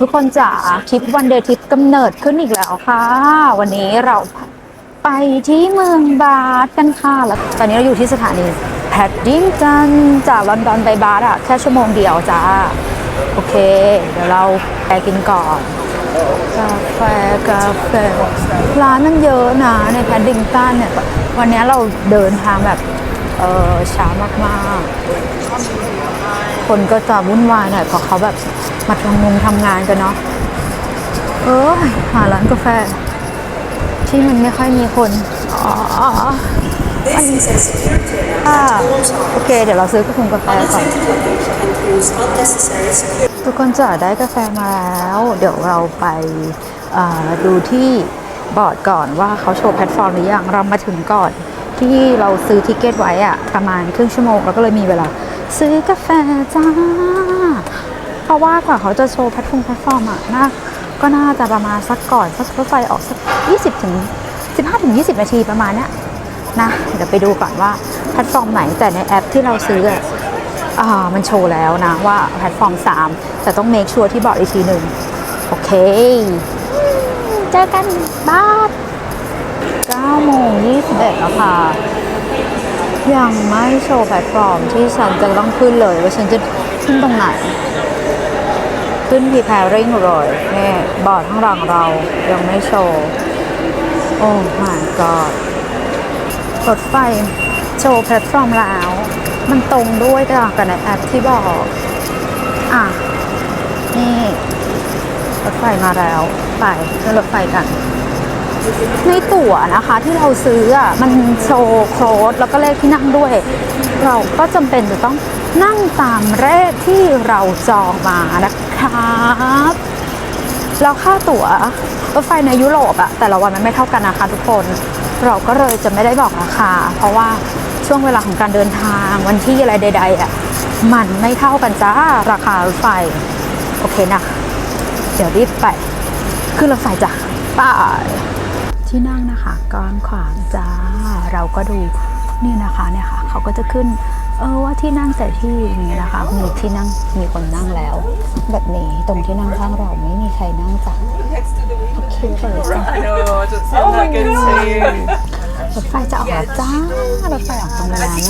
ทุกคนจ๋าทริปวันเดย์ทริปกำเนิดขึ้นอีกแล้วค่ะ วันนี้เราไปที่เมืองบาร์กันค่ะแล้วตอนนี้เราอยู่ที่สถานีแพดดิ้งกันจากลอนดอนไปบาร์อะแค่ชั่วโมงเดียวจ้า โอเค เดี๋ยวเราไปกินก่อนกาแฟกาแฟร้านมันเยอะนะในแพดดิงตันเนี่ยวันนี้เราเดินทางแบบ เออช้ามากๆ คนก็จะวุ่นวายหน่อยเพราะเขาแบบมาทำงงทำงานกันเนาะเออหาร้านกาแฟ ที่มันไม่ค่อยมีคนอ๋ออันนี้ค่ะโอเค เดี๋ยวเราซื้อกระพุงกาแฟก่อนทุกคนจะได้กาแฟมาแล้ว เดี๋ยวเราไปเอ่อดูที่บอร์ดก่อนว่าเขาโชว์แพลตฟอร์มหรือยังเรามาถึงก่อน ที่เราซื้อทิเกตไว้อะประมาณครึ่งชั่วโมงเราก็เลยมีเวลา ซื้อกาแฟจ้า เพราะว่ากว่าเขาจะโชว์แพลตฟอร์มแพลตฟอร์มอะน่าก็น่าจะประมาณสักก่อนสักรถไฟออกสัก 20ถึง15ถึง20 นาทีประมาณเนี้ยนะเดี๋ยวไปดูก่อนว่าแพลตฟอร์มไหนแต่ในแอปที่เราซื้ออะอ่ามันโชว์แล้วนะว่าแพลตฟอร์ม 3 แต่ต้องเมคชัวร์ที่บอร์ดอีกทีหนึ่งโอเค เจอกันบ้าน 9โมง21แล้วค่ะ ยังไม่โชว์แพลตฟอร์มที่ฉันจะต้องขึ้นเลย ว่าฉันจะขึ้นตรงไหน ขึ้น preparing เลยนี่บอร์ดข้างหลังเรายังไม่โชว์ โอ้ my god รถไฟโชว์แพลตฟอร์มแล้ว มันตรงด้วยกับในแอปที่บอก อะ นี่ รถไฟมาแล้ว ไปขึ้นรถไฟกัน ในตั๋วนะคะที่เราซื้ออะมันโชว์โค้ดแล้วก็เลขที่นั่งด้วย เราก็จำเป็นจะต้องนั่งตามเลขที่เราจองมานะครับแล้วค่าตั๋วรถไฟในยุโรปอะแต่ละวันมันไม่เท่ากันนะคะทุกคน เราก็เลยจะไม่ได้บอกราคา เพราะว่าช่วงเวลาของการเดินทางวันที่อะไรใด ๆอะมันไม่เท่ากันจ้าราคารถไฟ โอเคนะ เดี๋ยวรีบไปขึ้นรถไฟจ้ะไป ที่นั่งนะคะกว้างขวางจ้า เราก็ดูนี่นะคะเนี่ยค่ะเขาก็จะขึ้น เออว่าที่นั่งแต่ที่นี้นะคะมีที่นั่งมีคนนั่งแล้ว แบบนี้ตรงที่นั่งข้างเราไม่มีใครนั่งจ้ะโอเคเลยจ้ะ I know, doesn't sound that good to you. รถไฟจะออกแล้วจ้ารถไฟออกตรงเวลาน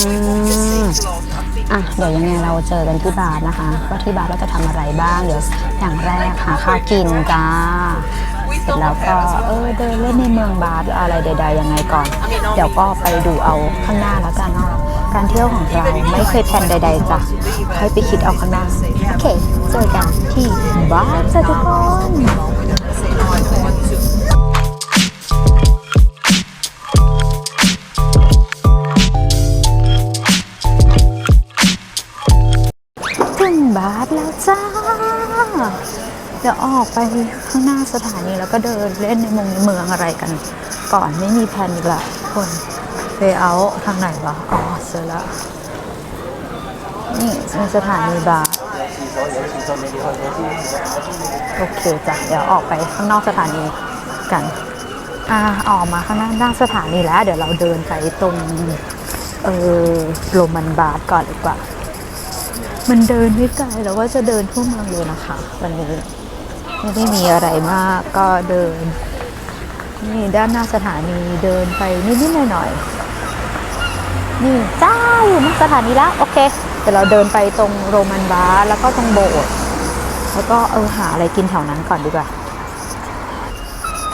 อะเดี๋ยวยังไงเราเจอกันที่บาร์นะคะว่าที่บาร์เราจะทำอะไรบ้างเดี๋ยวอย่างแรกหาข้าวกินจ้า แล้วก็เออเดินเล่นในเมืองบาร์อะไรใด ๆ ยังไงก่อน เดี๋ยวก็ไปดูเอาข้างหน้าแล้วกันเนาะการเที่ยวของเราไม่เคยแพลนใด ๆจ้ะค่อยไปคิดเอาข้างหน้า โอเค เจอกันที่บาร์จ้ะทุกคนถึงบาร์แล้วจ้า เดี๋ยวออกไปข้างหน้าสถานีแล้วก็เดินเล่นในมืองเมืองอะไรกัน ก่อนไม่มีแผนอีกละคนไปเอาทางไหนวะ อ๋อเจอแล้ว นี่มีสถานีบาร์โอเคจ้ะเดี๋ยวออกไปข้างนอกสถานีกัน อ่าออกมาข้างหน้าหน้าสถานีแล้ว เดี๋ยวเราเดินไปตรงเออโรมันบาร์ก่อนดีกว่า มันเดินไม่ไกลแต่ว่าจะเดินทั่วเมืองเลยนะคะ วันนี้ ไม่ได้มีอะไรมากก็เดิน นี่ด้านหน้าสถานีเดินไปนิดๆหน่อยๆนี่จ้าอยู่หน้าสถานีแล้วโอเคเดี๋ยวเราเดินไปตรงโรมันบาร์แล้วก็ตรงโบสถ์แล้วก็เออหาอะไรกินแถวนั้นก่อนดีกว่า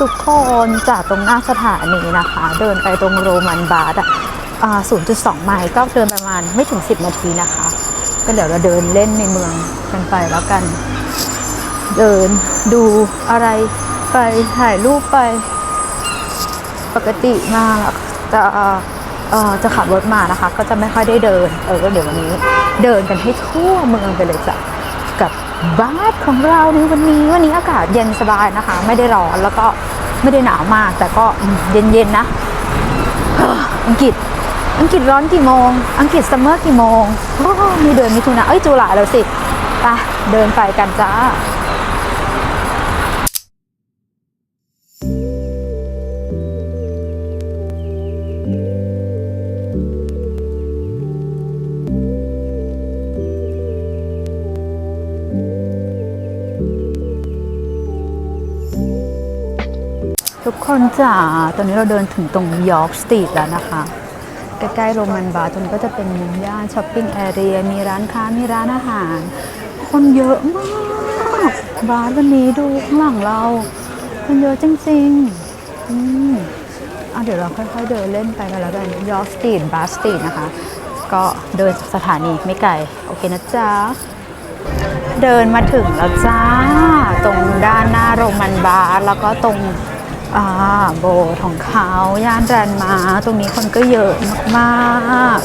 ทุกคนจากตรงหน้าสถานีนะคะ เดินไปตรงโรมันบาร์อะอ่า0.2 ไมล์ก็เดินประมาณไม่ถึง 10 นาทีนะคะ ก็เดี๋ยวเราเดินเล่นในเมืองกันไปแล้วกัน เดินดูอะไรไปถ่ายรูปไป ปกติมาจะเออจะขับรถมานะคะ ก็จะไม่ค่อยได้เดิน เออก็เดี๋ยววันนี้ เดินกันให้ทั่วเมืองไปเลยจ้ะกับบ้านของเราในวันนี้วันนี้อากาศเย็นสบายนะคะ ไม่ได้ร้อนแล้วก็ไม่ได้หนาวมาก แต่ก็เย็นๆนะอังกฤษอังกฤษร้อนกี่โมง อังกฤษซัมเมอร์กี่โมงโมีเดือนมิถุนาเอ้ยจุลาแล้วสิไปเดินไปกันจ้า คนจ๋า ตอนนี้เราเดินถึงตรงยอร์กสตรีทแล้วนะคะ ใกล้ๆโรมันบาร์ตรงนี้ก็จะเป็นย่านช้อปปิ้งแอเรีย มีร้านค้า มีร้านอาหาร คนเยอะมาก บาร์วันนี้ดูข้างหลังเรา คนเยอะจริงๆอืมอะเดี๋ยวเราค่อยๆเดินเล่นไปกันแล้วกันยอร์กสตรีทบาร์สตรีทนะคะ ก็เดินสถานีไม่ไกล โอเคนะจ๊ะเดินมาถึงแล้วจ้า ตรงด้านหน้าโรมันบาร์แล้วก็ตรง อ่าโบสถ์ของเขาย่านแรนมาร์คตรงนี้คนก็เยอะมาก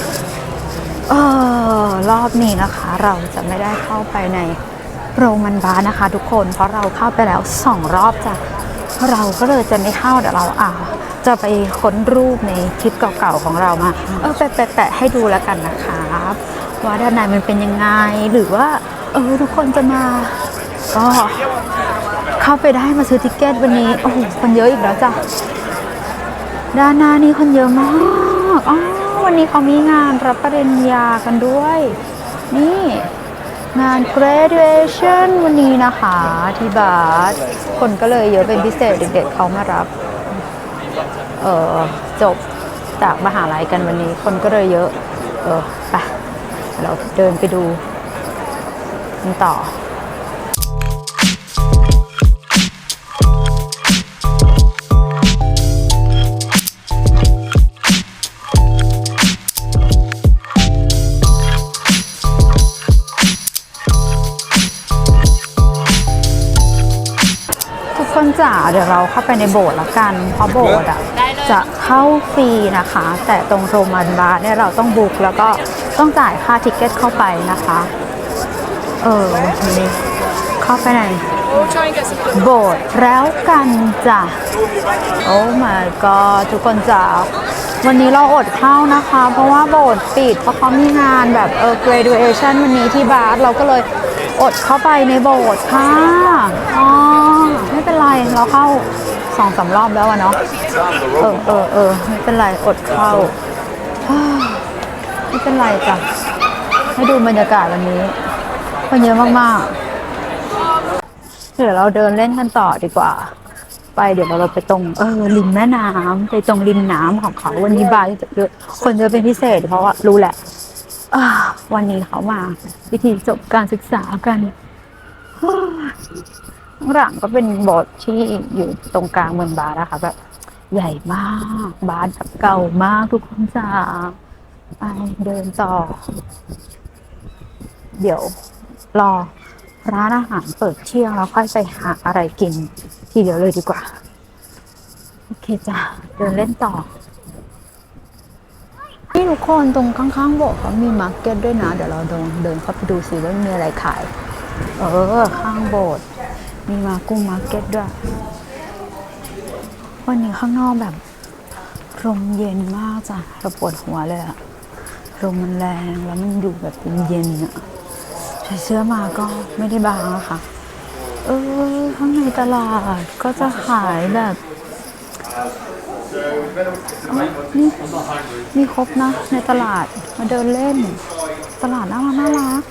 ๆเออรอบนี้นะคะ เราจะไม่ได้เข้าไปในโรมันบาร์นะคะ ทุกคนเพราะเราเข้าไปแล้วสองรอบจ้ะเราก็เลยจะไม่เข้าเดี๋ยวเราอ่าจะไปค้นรูปในคลิปเก่าๆของเรามาเออแปะๆๆให้ดูแล้วกันนะครับว่าด้านในมันเป็นยังไงหรือว่า เออทุกคนจะมาก็ เข้าไปได้มาซื้อติเกตวันนี้ โอ้โห คนเยอะอีกแล้วจ้ะ ด้านหน้านี่คนเยอะมากอ๋อวันนี้เขามีงานรับปริญญากันด้วย นี่งาน graduation วันนี้นะคะที่บาสคนก็เลยเยอะเป็นพิเศษเด็กๆเขามารับ เออจบจากมหาลัยกันวันนี้ คนก็เลยเยอะ เออไปเราเดินไปดูกันต่อ จ๋าเดี๋ยวเราเข้าไปในโบสถ์ละกัน เพราะโบสถ์อะจะเข้าฟรีนะคะ แต่ตรงโรมันบาร์เนี่ยเราต้องบุ๊กแล้วก็ต้องจ่ายค่าทิกเก็ตเข้าไปนะคะ เออนี่เข้าไปใน We'll try and get some โบสถ์แล้วกันจ้ะโอ้ my god ทุกคนจ๋าวันนี้เราอดเข้านะคะ เพราะว่าโบสถ์ปิดเพราะเขามีงานแบบเออ graduation วันนี้ที่บาร์เราก็เลยอดเข้าไปในโบสถ์ค่ะอ๋อ ไม่เป็นไร เราเข้าสองสามรอบแล้วอะเนาะ เออเออเออไม่เป็นไร อดเข้าฮ่าไม่เป็นไรจ้ะ ให้ดูบรรยากาศวันนี้ คนเยอะมากๆ เดี๋ยวเราเดินเล่นกันต่อดีกว่า ไปเดี๋ยวเราไปตรงเออริมแม่น้ำไปตรงริมน้ำของเขาวันนี้บาร์จะเยอะคนเยอะเป็นพิเศษ เพราะว่ารู้แหละอ่าวันนี้เขามา วิธีจบการศึกษากันฮ่า ข้างหลังก็เป็นโบสถ์ที่อยู่ตรงกลางเมืองบาร์นะคะแบบใหญ่มาก บาร์แบบเก่ามากทุกคนจ้าไปเดินต่อ เดี๋ยวรอร้านอาหารเปิดเที่ยงแล้วค่อยไปหาอะไรกิน ทีเดียวเลยดีกว่า โอเคจ้ะเดินเล่นต่อ นี่ทุกคนตรงข้างๆโบสถ์เขามีมาร์เก็ตด้วยนะ เดี๋ยวเราเดินเดินเข้าไปดูสิว่ามีอะไรขาย เออ ข้างโบสถ์ มีมากุ้งมาเก็ตด้วย วันนี้ข้างนอกแบบลมเย็นมากจ้ะเราปวดหัวเลยอะลมมันแรงแล้วมันอยู่แบบเย็นๆอะใส่เสื้อมาก็ไม่ได้บางอะค่ะ เออข้างในตลาดก็จะขายแบบนี่มีครบนะในตลาดมาเดินเล่น ตลาดน่ารักน่ารัก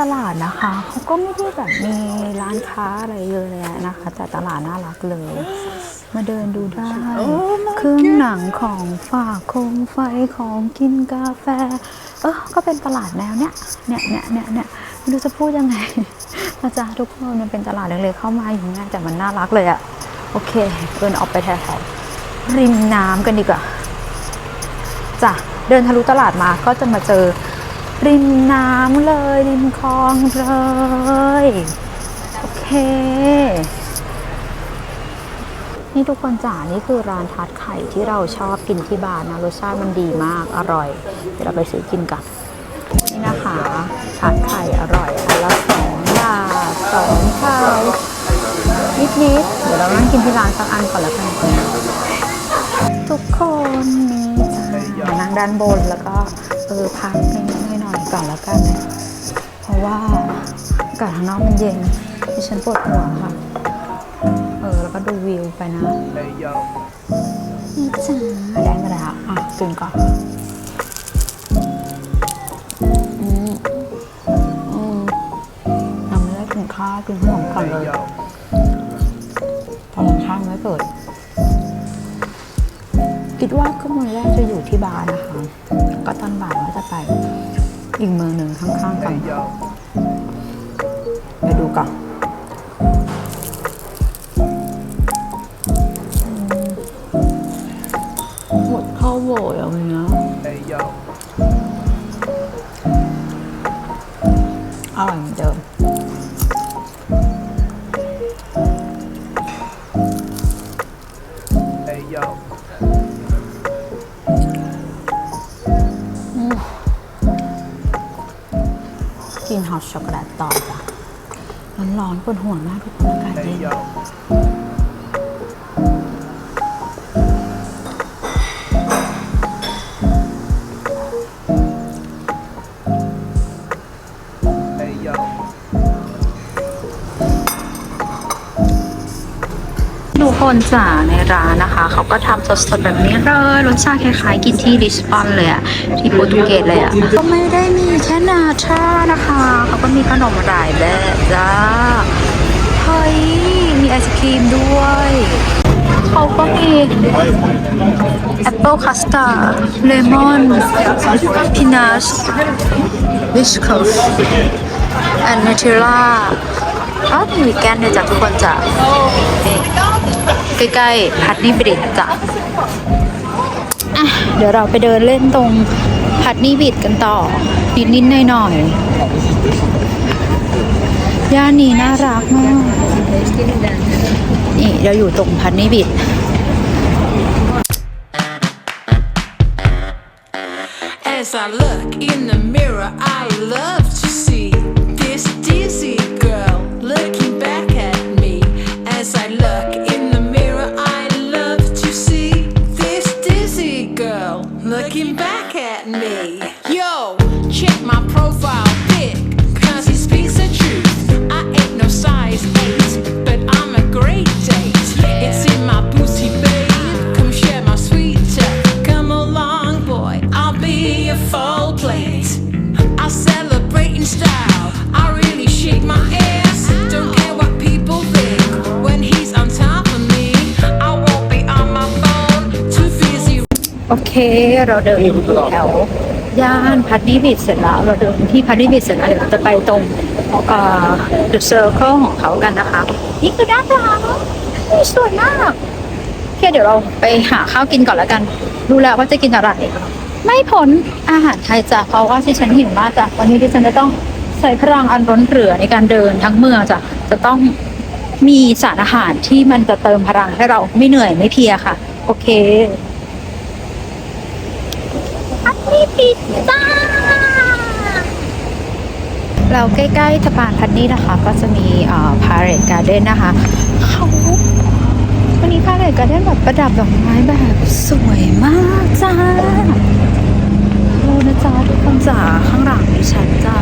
ตลาดนะคะเขาก็ไม่ได้แบบมีร้านค้าอะไรเยอะเลยนะคะ แต่ตลาดน่ารักเลย มาเดินดูได้เครื่องหนังของฝากโคมไฟของกินกาแฟ เออก็เป็นตลาดแนวเนี้ยเนี่ยเนี่ยเนี่ยเนี่ยไม่รู้จะพูดยังไงนะจ๊ะทุกคนมันเป็นตลาดเล็กๆเข้ามาอย่างเงี้ยแต่มันน่ารักเลยอะโอเคเดินออกไปแถวๆริมน้ำกันดีกว่าจ้ะเดินทะลุตลาดมาก็จะมาเจอ ริมน้ำเลย ริมคลองเลย โอเค นี่ทุกคนจ๋านี่คือร้านทาร์ตไข่ที่เราชอบกินที่บ้านนะรสชาติมันดีมากอร่อย เดี๋ยวเราไปซื้อกินกันนี่นะคะทาร์ตไข่อร่อยอันละสองบาทสองไข่นิดๆเดี๋ยวเรานั่งกินที่ร้านสักอันก่อนแล้วกันทุกคนนี่จ้ามานั่งด้านบนแล้วก็เออพักนิด นก่อนแล้วกัน เพราะว่าอากาศข้างนอกมันเย็นดิฉันปวดหัวค่ะ เออ แล้วก็ดูวิวไปนะนี่จ้าได้มาแล้ว อะกินก่อนอืมอืมยังไม่ได้กินข้าวกินขนมก่อนเลยตอนข้างไม่เกิดคิดว่าขึ้นวันแรกจะอยู่ที่บาร์นะคะ ก็ตอนบ่ายว่าจะไป อีกเมืองหนึ่งข้างๆกัน Hey yo. ไปดูก่อนหมดข้าวโบยอย่างนี้นะ Hey yo. อร่อยเหมือนเดิม Hey yo. กิ ฮอตช็อกโกแลตต่อจ้ะร้อนๆปวดหัวมากทุกคนอากาศเย็น คนจ๋าในร้านนะคะ เขาก็ทำสดๆแบบนี้เลยรสชาติคล้ายๆ กินที่ลิสบอนเลยอะที่โปรตุเกสเลยอะก็ไม่ได้มีแค่นาชานะคะ เขาก็มีขนมหลายแบบจ้าเฮ้ยมีไอศครีมด้วย เขาก็มีแอปเปิลคัสตาร์ดเลมอนพีนัชวิสคัสแอนเนเทล่าอ้าวมีวีแกนด้วยจ้ะทุกคนจ้ะ ใกล้ๆพัดนี่บริดจ้ะอะเดี๋ยวเราไปเดินเล่นตรงพัดนี่บิดกันต่อ นิดๆหน่อยๆย่านนี้น่ารักมาก นี่เราอยู่ตรงพันนิบิด เคเราเดินอยู่แถวย่านพันนิบิดเสร็จแล้ว เราเดินที่พันนิบิดเสร็จแล้วเดี๋ยวเราจะไปตรงเอ่อ The Circle ของเขากันนะคะ นี่คือด้านหลังสวยมากโอเคเดี๋ยวเราไปหาข้าวกินก่อนแล้วกัน รู้แล้วว่าจะกินอะไรไม่พ้นอาหารไทยจ้ะเพราะว่าที่ฉันหิวมากจ้ะวันนี้ที่ฉันจะต้องใช้พลังอันล้นเหลือในการเดินทั้งเมืองจ้ะจะต้องมีสารอาหารที่มันจะเติมพลังให้เราไม่เหนื่อยไม่เพียค่ะ โอเค อันนี้พิซซ่าเราใกล้ๆสะพานพันนี่นะคะ ก็จะมีเอ่อพาเรตการ์เด้นนะคะเขาวันนี้พาเรตการ์เด้นแบบประดับดอกไม้แบบสวยมากจ้าดูนะจ๊ะทุกคนจ๋าข้างหลังดิฉันจ้า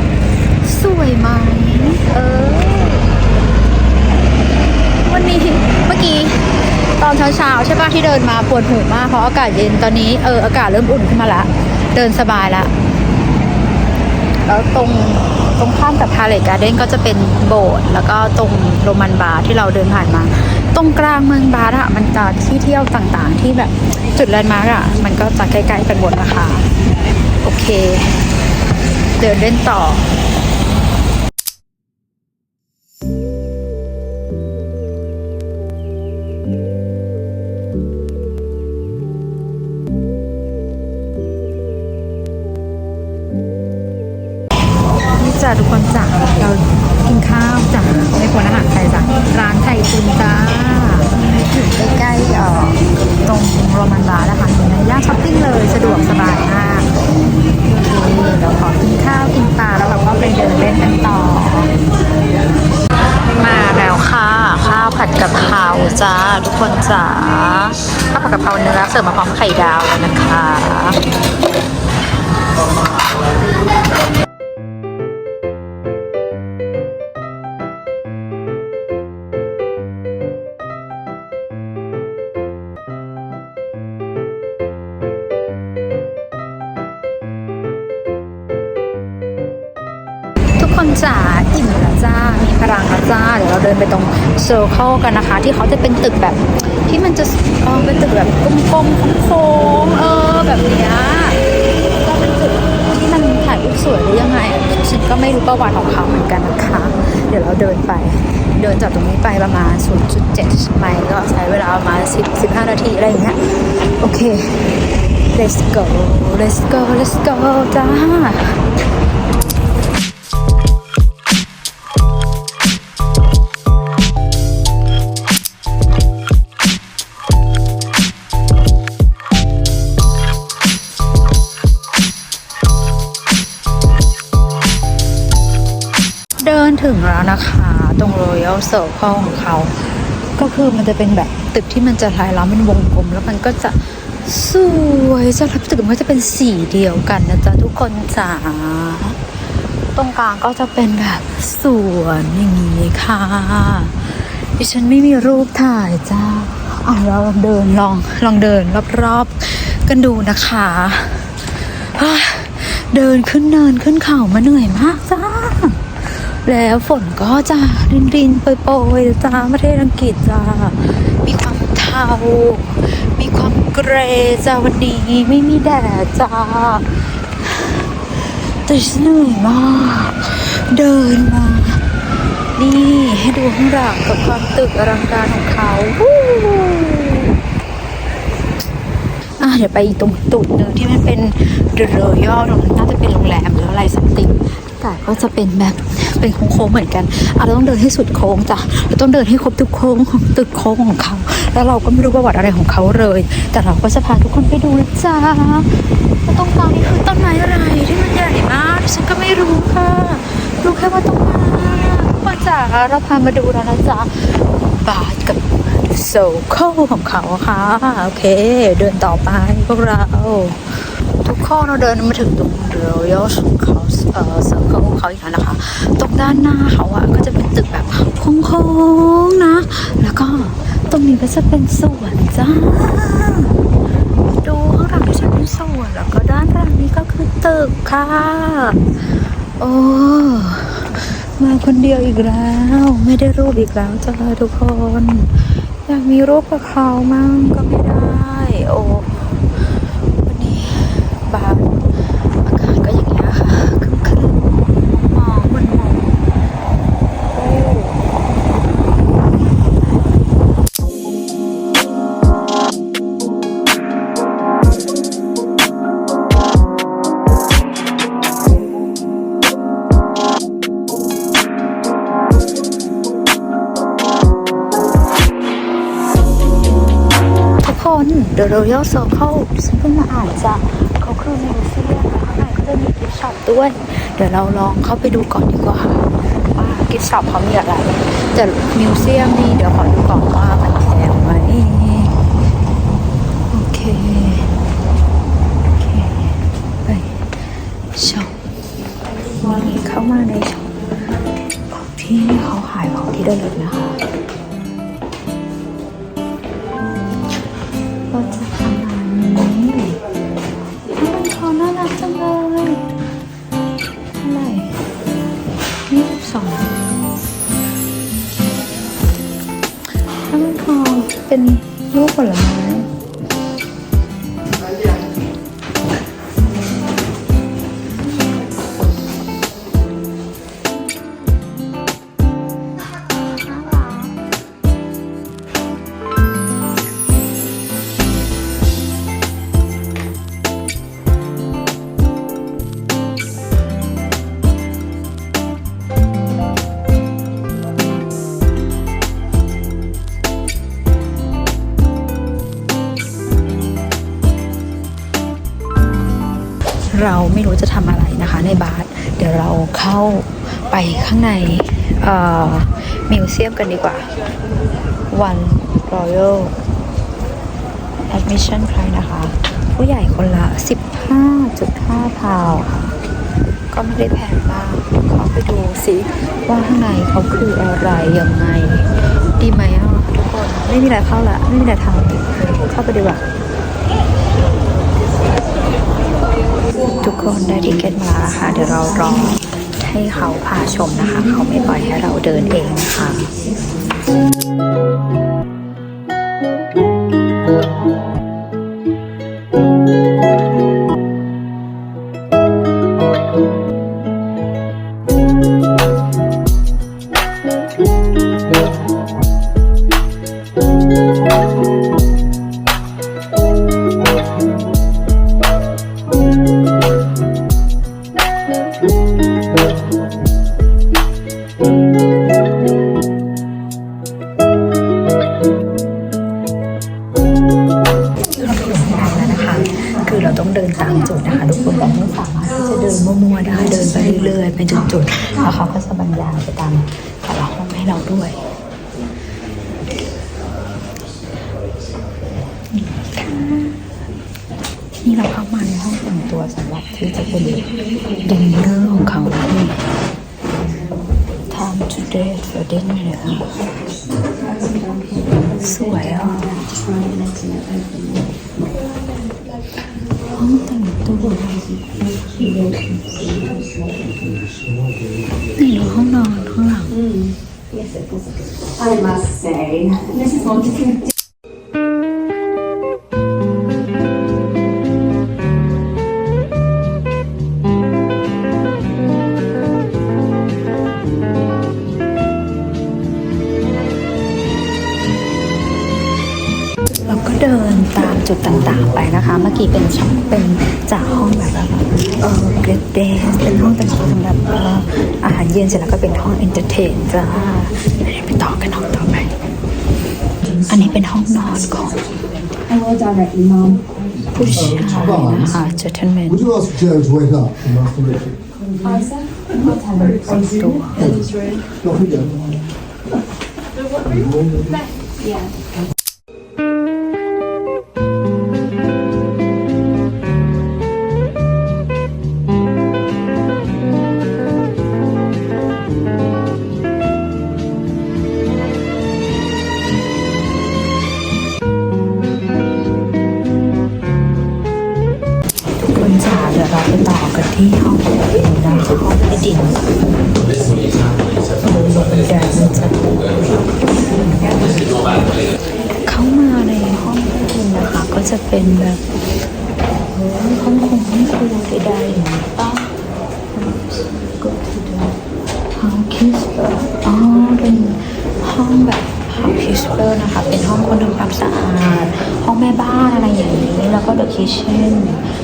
สวยไหมเออ วันนี้เมื่อกี้ตอนเช้าๆใช่ป่ะที่เดินมาปวดหูมากเพราะอากาศเย็นตอนนี้เอออากาศเริ่มอุ่นขึ้นมาละ เดินสบายละแล้วตรงตรงข้ามกับพาเลตการ์เด้นก็จะเป็นโบสถ์แล้วก็ตรงโรมันบาร์ที่เราเดินผ่านมา ตรงกลางเมืองบาร์อะมันจะที่เที่ยวต่างๆ ที่แบบจุดแลนด์มาร์กอะมันก็จะใกล้ๆกันหมดนะคะ โอเค เดินเล่นต่อ คนจ๋าข้าวผัดกะเพราเนื้อเสิร์ฟมาพร้อมไข่ดาวเลยนะคะ นไปตรงเซอร์เคิลกันนะคะ ที่เขาจะเป็นตึกแบบที่มันจะเออเป็นตึกแบบกลมๆโค้งๆเออแบบเนี้ยก็เป็นตึกที่มันถ่ายรูปสวยหรือยังไงฉันก็ไม่รู้ประวัติของเขาเหมือนกันนะคะ เดี๋ยวเราเดินไปเดินจากตรงนี้ไปประมาณ 0.7 ไมล์ก็ใช้เวลาประมาณ 10 15 นาที อะไรอย่างเงี้ยโอเค let's go let's go let's go จ้า แล้วนะคะ ตรง Royal Circle ของเขา ก็คือมันจะเป็นแบบตึกที่มันจะลายล้อมเป็นวงกลม แล้วมันก็จะสวยจะรับตึกมันก็จะเป็นสีเดียวกันนะจ๊ะทุกคนจ๋าตรงกลางก็จะเป็นแบบสวนอย่างนี้ค่ะดิฉันไม่มีรูปถ่ายจ้าอะเราลองเดินลองลองเดินรอบๆกันดูนะคะเฮ้ยเดินขึ้นเนินขึ้นเขามาเหนื่อยมากจ้า แล้วฝนก็จะรินรินๆโปรยจ้าประเทศอังกฤษจ้ามีความเทา มีความเกรจ้าวันนี้ไม่มีแดดจ้าแต่ฉันเหนื่อยมาก เดินมา นี่ให้ดูข้างหลังกับความตึกอลังการของเขาวู้อะเดี๋ยวไปตรงตุดหนึ่งที่มันเป็นเดอะรอยัลตรงนั้นน่าจะเป็นโรงแรมหรืออะไรสักติง แต่ก็จะเป็นแบบเป็นโค้งๆเหมือนกันเราต้องเดินให้สุดโค้งจ้ะเราต้องเดินให้ครบทุกโค้งของตึกโค้งของเขา แล้วเราก็ไม่รู้ประวัติอะไรของเขาเลย แต่เราก็จะพาทุกคนไปดูนะจ๊ะแล้วตรงกลางนี่คือต้นไม้อะไรที่มันใหญ่มากฉันก็ไม่รู้ค่ะรู้แค่ว่าต้องมามาจากเราพามาดูแล้วนะจ๊ะบาทกับโซโคของเขาค่ะโอเค เดินต่อไปพวกเรา ข้อเราเดินมาถึงตรงเรอยอของเขาเอ่อเซอร์เคิลของเขาอีกแล้วนะคะ ตรงด้านหน้าเขาอะก็จะเป็นตึกแบบโค้งๆนะ แล้วก็ตรงนี้ก็จะเป็นสวนจ้าดูข้างหลังจะเป็นสวนแล้วก็ด้านหลังนี้ก็คือตึกค่ะโอ้มาคนเดียวอีกแล้ว ไม่ได้รูปอีกแล้วจ้าทุกคน อยากมีรูปกับเขามั่งก็ไม่ได้ โอ้ The Royal Circle ฉันเพิ่งมาอ่านจ้ะเขาคือมิวเซียมข้างในก็จะมีกิฟต์ช็อปด้วย เดี๋ยวเราลองเข้าไปดูก่อนดีกว่าว่ากิฟต์ช็อปเขามีอะไร แต่มิวเซียมนี่เดี๋ยวขอดูก่อนว่ามันแพงไหมโอเคโอเคไปช็อปนี่เข้ามาในช็อปของที่เขาขายของที่ระลึกนะคะ ข้างในมิวเซียมกันดีกว่า One Royal Admission Price นะคะ ผู้ใหญ่คนละ 15.5 พาวค่ะ ก็ไม่ได้แพงมากขอไปดูสิว่าข้างในเขาคืออะไรยังไง ดีไหมอะทุกคน ไม่มีอะไรเข้าละ ไม่มีอะไรทำเข้าไปดีกว่าทุกคนได้ทิเก็ตมาแล้วนะคะเดี๋ยวเรารอ ให้เขาพาชมนะคะ เขาไม่ปล่อยให้เราเดินเองนะคะ นี่เราเข้ามาในห้องแต่งตัวสำหรับที่จะไปดูดินเนอร์ของเขานี่ Time to date for dinner สวยอะห้องแต่งตัวนี่ดูห้องนอนข้างหลัง I must say, Mrs. Montecute นะคะ เมื่อกี้เป็นช่องเป็นจากห้องแบบว่าเออเกรดเดสเป็นห้องแต่งตัวสำหรับเอ่ออาหารเย็นเสร็จแล้วก็เป็นห้องเอนเตอร์เทนจ้าเดี๋ยวไปต่อกันห้องต่อไป อันนี้เป็นห้องนอนของ I will directly, Mom. ผู้ชายนะคะ gentleman Would you ask Joe to wake up and after Richard? Isa, what time? ตัว ก็คือเดิน housekeeper อ๋อ เป็นห้องแบบ housekeeper นะคะ เป็นห้องคนทำความสะอาด ห้องแม่บ้านอะไรอย่างนี้ แล้วก็ the kitchen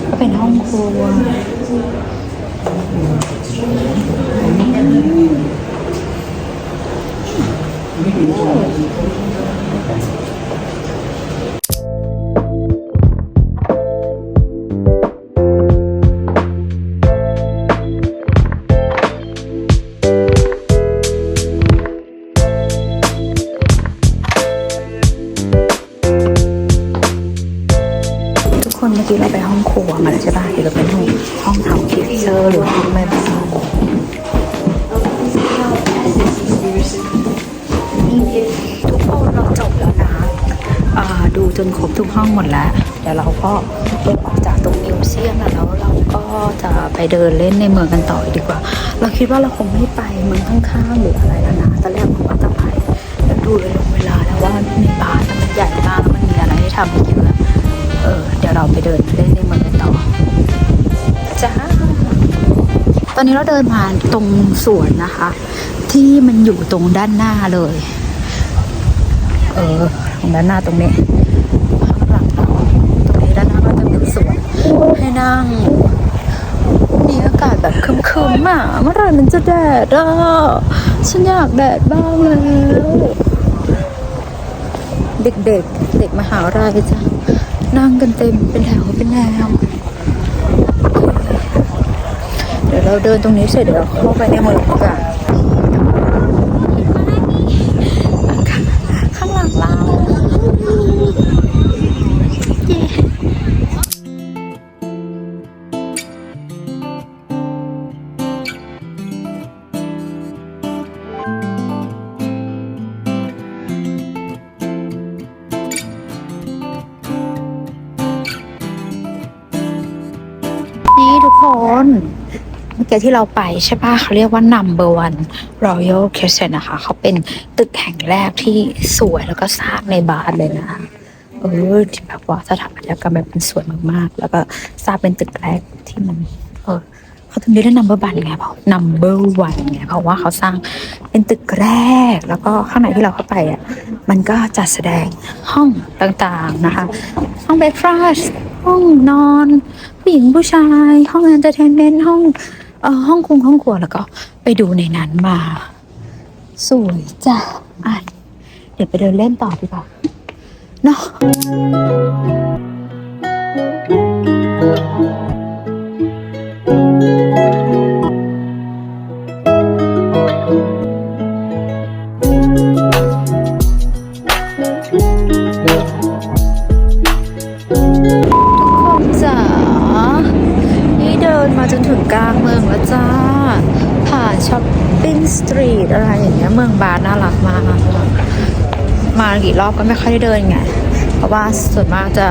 ก็เป็นห้องครัวทุ ดแล้วเดี๋ยวเราก็เดินออกจากตรงมิวเซียมแล้วเราก็จะไปเดินเล่นในเมืองกันต่อดีกว่า เราคิดว่าเราคงไม่ไปเมืองข้างๆหรืออะไรแล้วนะตอนแรกผมว่าจะไปแล้วดูเลยลงเวลาแล้วว่าในบ้านมันใหญ่มากแล้วมันมีอะไรให้ทำอีกเยอะเออเดี๋ยวเราไปเดินเล่นในเมืองกันต่อจ้าตอนนี้เราเดินมาตรงสวนนะคะ ที่มันอยู่ตรงด้านหน้าเลย เออตรงด้านหน้าตรงนี้ข้างหลังเราตรงนี้ด้านหน้าก็จะเป็นสวน ให้นั่งมีอากาศแบบครึมๆอะเมื่อไรมันจะแดดอะฉันอยากแดดบ้างแล้วเด็กๆเด็กมหาลัยจ้ะนั่งกันเต็มเป็นแถวเป็นแนวเดี๋ยวเราเดินตรงนี้เสร็จเดี๋ยวเราเข้าไปในเมืองกัน มื่อเกี้ที่เราไปใช่ปะเขาเรียกว่า number one royal crescent นะคะ เขาเป็นตึกแห่งแรกที่สวยแล้วก็สร้างในบาร์เลยนะเออที่แบบว่าสถาปัตยกรรมแบบมันสวยมากๆ แล้วก็สร้างเป็นตึกแรกที่มัน เออเขาถึงได้เรียก number one ไงเพราะ number one ไงเพราะว่าเขาสร้างเป็นตึกแรก แล้วก็ข้างในที่เราเข้าไปอะมันก็จัดแสดงห้องต่างๆนะคะ ห้องเบรคฟาสห้องนอน ผู้หญิงผู้ชาย ห้องเอนเตอร์เทนเมนต์ห้อง เออห้องคุงห้องครัวแล้วก็ไปดูในนั้นมา สวยจ้ะอะเดี๋ยวไปเดินเล่นต่อดีกว่าเนาะ กี่รอบก็ไม่ค่อยได้เดินไง เพราะว่าส่วนมากจะ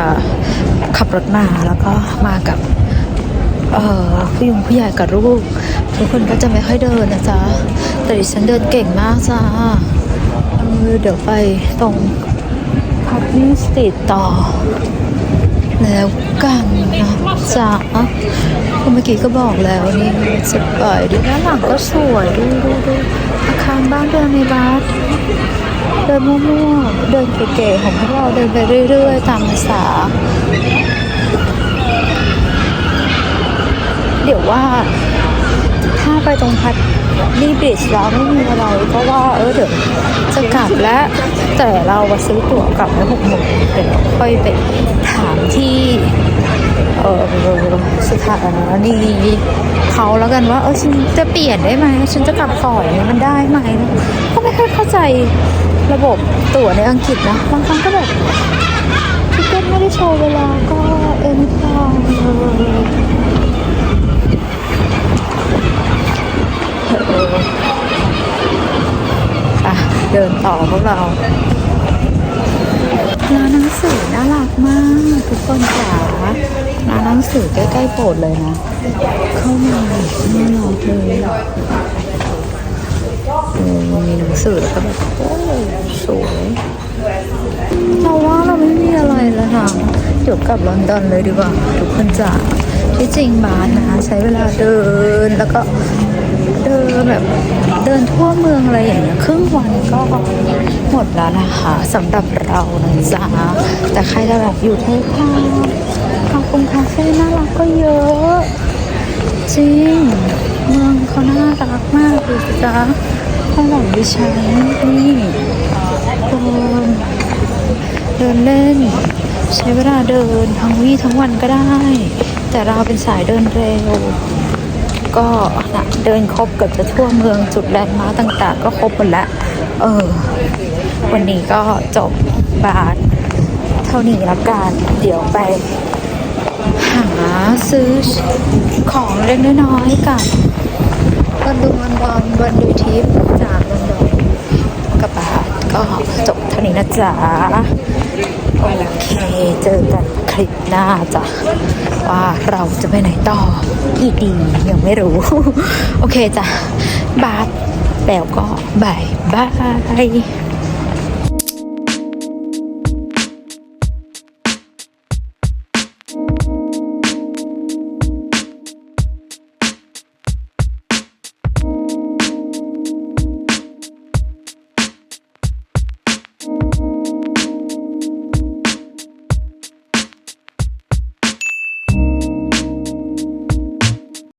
ขับรถมาแล้วก็มากับเอ่อผู้ยงผู้ใหญ่กับลูกทุกคนก็จะไม่ค่อยเดินนะจ๊ะ แต่ดิฉันเดินเก่งมากจ้าเออเดี๋ยวไปตรงพับนิ่งสตรีทต่อ แล้วกันนะจ๊ะเมื่อกี้ก็บอกแล้วนี่จะไปดิด้านหลังก็สวยดูดูดูอาคารบ้านเดินในบัส เดินมั่วๆเดินเก๋ๆของพวกเราเดินไปเรื่อยๆ ตามภาษา เดี๋ยวว่า ถ้าไปตรงพัดนี่บริดจ์แล้วไม่มีอะไรเพราะว่าเออเดี๋ยวจะกลับแล้ว แต่เราซื้อตั๋วกลับแล้วหกโมงเดี๋ยวค่อยไปถามที่ ออสถานีเขาแล้วกันว่าเออฉันจะเปลี่ยนได้ไหมฉันจะกลับก่อนเนี่ยมันได้ไหมก็ไม่ค่อยเข้าใจระบบตั๋วในอังกฤษนะบางครั้งก็แบบทิเก็ตไม่ได้โชว์เวลาก็เอ็นทางอะเดินต่อพวกเราร้านหนังสือน่ารักมาก ทุกคนจ๋าร้านหนัง สือใกล้ๆโปรดเลยนะ เข้ามาน่ารักเลยเอมีหนังสือแล้วก็แบบโอ้สวยเราว่าเราไม่มีอะไรแล้วนะเดี๋ยวกลับลอนดอนเลยดีกว่า ทุกคนจ๋าที่จริงบาสนะ ใช้เวลาเดินแล้วก็เดินแบบเดินทั่วเมืองอะไรอย่างเงี้ยครึ่งวันก็หมดแล้วนะคะสำหรับเรานะจ๊ะแต่ใครจะแบบอยู่เท่คาคาเฟ่คาเฟ่น่ารักก็เยอะ จริง เมืองเขาน่ารักมากดูสิจ๊ะข้างหลังดิฉันนี่เดินเดินเล่น ใช้เวลาเดินทั้งวี่ทั้งวันก็ได้ แต่เราเป็นสายเดินเร็ว ก็นะเดินครบเกือบจะทั่วเมืองจุดแลนด์มาร์คต่างๆ ก็ครบหมดแล้ว เออ วันนี้ก็จบบาทเท่านี้ละกัน เดี๋ยวไป หาซื้อของเล็กน้อยกับวันดูวันดอนวันดูทิปจากวันดอนกับบาทก็จบเท่านี้นะจ๊ะโอเคเจอกันคลิปหน้าจ้ะว่าเราจะไปไหนต่ออีกดียังไม่รู้ โอเคจ้ะบาทแล้วก็บายบาย